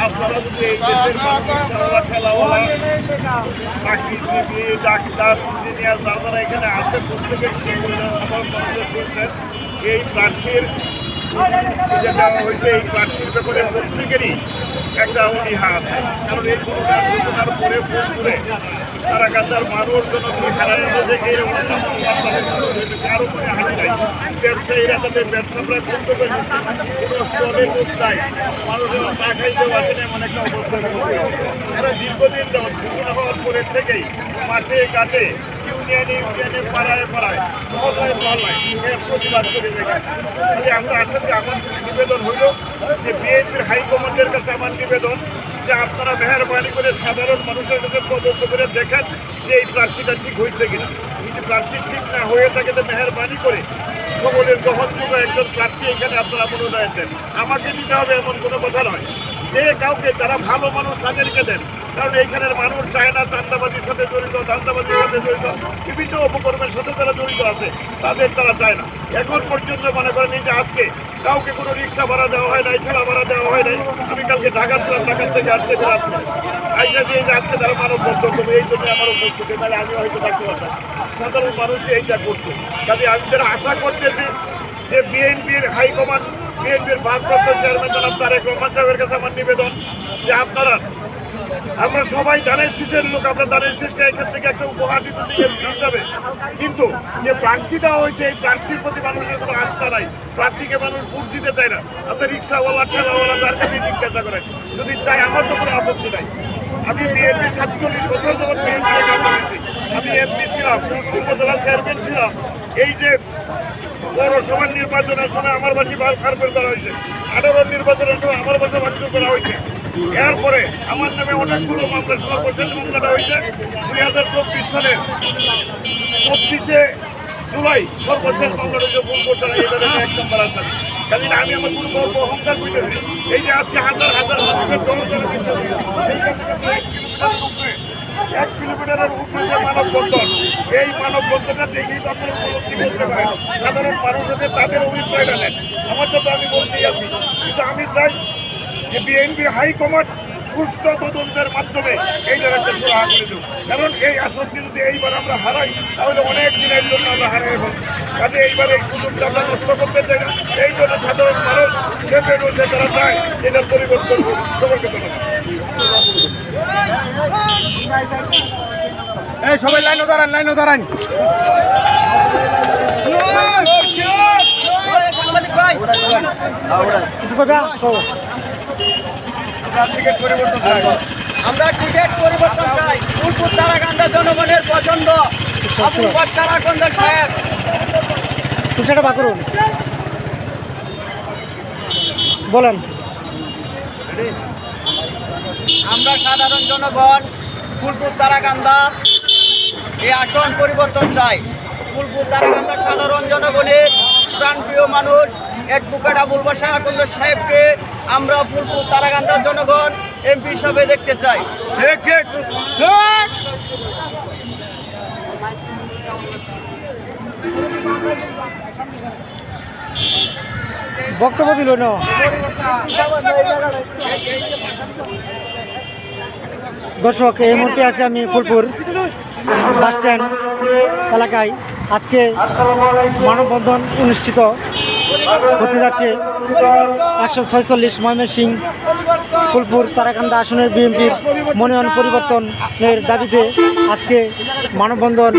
আপনারা যদি এই দেশের খেলাওয়ালা চাকরিজীবী ডাক্তার ইঞ্জিনিয়ার যারা যারা এখানে আছে প্রত্যেকের এই প্রার্থীর যে হয়েছে এই প্রার্থীর ব্যাপারে একটা অনীহা পরে ফোন করে তারা কাতার মানুষ জনগণ হারানো থেকে। কারও তাদের ব্যবসা প্রায় বন্ধ করে দিচ্ছে কোনো চা খাইতেও আসে না এমন একটা অবস্থা হয়েছে। দীর্ঘদিন ঘোষণা হওয়ার পরের থেকেই মাঠে, ঘাটে ইউনিয়নে ইউনিয়নে পাড়ায় পাড়ায় আমরা আসলে আমার নিবেদন হলো যে বিএনপির হাইকমান্ডের কাছে আমার নিবেদন যে আপনারা মেহরবানি করে সাধারণ মানুষের কাছে তদন্ত করে দেখেন যে এই প্রার্থীটা ঠিক হয়েছে কিনা যদি প্রার্থী ঠিক না হয়ে থাকে তো মেহরবানি করে সকলের গ্রহণযোগ্য একজন প্রার্থী এখানে আপনারা মনোনয়ন দেন আমাকে দিতে হবে এমন কোনো কথা নয়। যে কাউকে তারা ভালো মানুষ তাদেরকে দেন কারণ এইখানের মানুষ চায় না চান্দাবাজির সাথে জড়িত, ধান্দাবাজির সাথে জড়িত, বিভিন্ন উপকর্মের সাথে তারা জড়িত আছে। তাদের তারা চায় না। এখন পর্যন্ত মনে করেন এই যে আজকে কাউকে কোনো রিক্সা ভাড়া দেওয়া হয় নাই, ঠেলা ভাড়া দেওয়া হয় নাই, আমি কালকে ঢাকা ছিলাম, ঢাকা থেকে আসছে বেরাত আইসা দিয়ে যে আজকে তারা মানব করবে, এই জন্য আমার উপস্থিত তাহলে আমি হয়তো থাকতে পারতাম। সাধারণ মানুষই এইটা করতো। কাজে আমি যারা আশা করতেছি যে বিএনপির হাইকমান্ড বিএনপির ভারপ্রাপ্ত চেয়ারম্যান জনাব তারেক রহমান সাহেবের কাছে আমার নিবেদন যে আপনারা আমরা সবাই দানের শীষের লোক, আমরা দানের শীষকে এখান থেকে একটা উপহার দিতে দিই হিসাবে। কিন্তু যে প্রার্থীটা হয়েছে, এই প্রার্থীর প্রতি মানুষের কোনো আস্থা নাই। প্রার্থীকে মানুষ ভোট দিতে চায় না। আপনার রিক্সাওয়ালা, ঠেলাওয়ালা তার কাছে জিজ্ঞাসা করে যদি চাই আমার তো কোনো আপত্তি নাই। আমি বিএনপি সাতচল্লিশ বছর যাবৎ বিএনপি করেছি। আমি এমপি ছিলাম, উপজেলা চেয়ারম্যান ছিলাম। এই যে পৌরসভার নির্বাচনের সময় আমার বাসী ফার্মেল করা হয়েছে। আঠারোর নির্বাচনের সময় আমার বাসা ভাঙচুর করা হয়েছে এরপরে আমার নামে অনেকগুলো মামলা সর্বশেষ মামলাটা হয়েছে দুই হাজার চব্বিশ সালের চব্বিশে জুলাই সর্বশেষ যে ভুল করতে এবারে এক নম্বর আসামি। কাজে আমি আমার কোনো গর্ব অহংকার করতেছি এই যে আজকে হাজার হাজার মানুষের ভিতরে এক কিলোমিটারের উপরে যে মানববন্ধন, এই মানববন্ধনটা দেখেই তো আপনারা উপলব্ধি করতে পারেন। সাধারণ মানুষদের তাদের অভিপ্রায়টা নেন। আমার তো আমি বলতেই আছি, কিন্তু আমি চাই যে বিএনপি হাইকমান্ড সুস্থ তদন্তের মাধ্যমে এই একটা সুরাহা করে দেব। কারণ এই আসনটি যদি এইবার আমরা হারাই তাহলে অনেক দিনের জন্য আমরা হারাই ফেলব কাজে এইবার এই সুযোগটা আমরা নষ্ট করতে চাই না। এই জন্য সাধারণ মানুষ চেপে বসে তারা চায় এটার পরিবর্তন হোক। সবাইকে এই সবাই লাইনও দাঁড়ান লাইনও দাঁড়ান। কিছু কথা আমরা টিকিট পরিবর্তন চাই। ফুলপুর তারাকান্দা জনগণের পছন্দ। আবুল বাচ্চার আকন্দার সাহেব সেটা বা করুন। বলেন। আমরা সাধারণ জনগণ ফুলপুর তারাকান্দা এই আসন পরিবর্তন চাই। ফুলপুর তারাকান্দার সাধারণ জনগণের প্রাণপ্রিয় মানুষ। অ্যাডভোকেট আবুল বাসার আকন্দ সাহেবকে আমরা ফুলপুর তারাকান্দার জনগণ এমপি হিসাবে দেখতে চাই। ঠিক। বক্তব্য দিল না। দর্শক, এই মুহূর্তে আছে আমি ফুলপুর বাস স্ট্যান্ড এলাকায়। আজকে মানববন্ধন অনুষ্ঠিত। হতে যাচ্ছে একশো ছয়চল্লিশ ময়মনসিং ফুলপুর তারাকান্দা আসনের বিএনপির মনোনয়ন পরিবর্তনের দাবিতে আজকে মানববন্ধন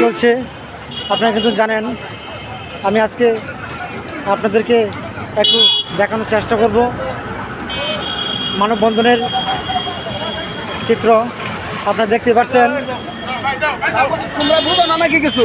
চলছে। আপনারা কিন্তু জানেন, আমি আজকে আপনাদেরকে একটু দেখানোর চেষ্টা করব। মানববন্ধনের চিত্র আপনারা দেখতে পাচ্ছেন। কিছু?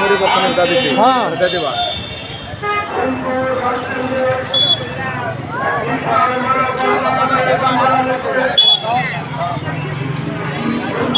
পরিবর্তনের দাবিতে প্রজাদেবা Thank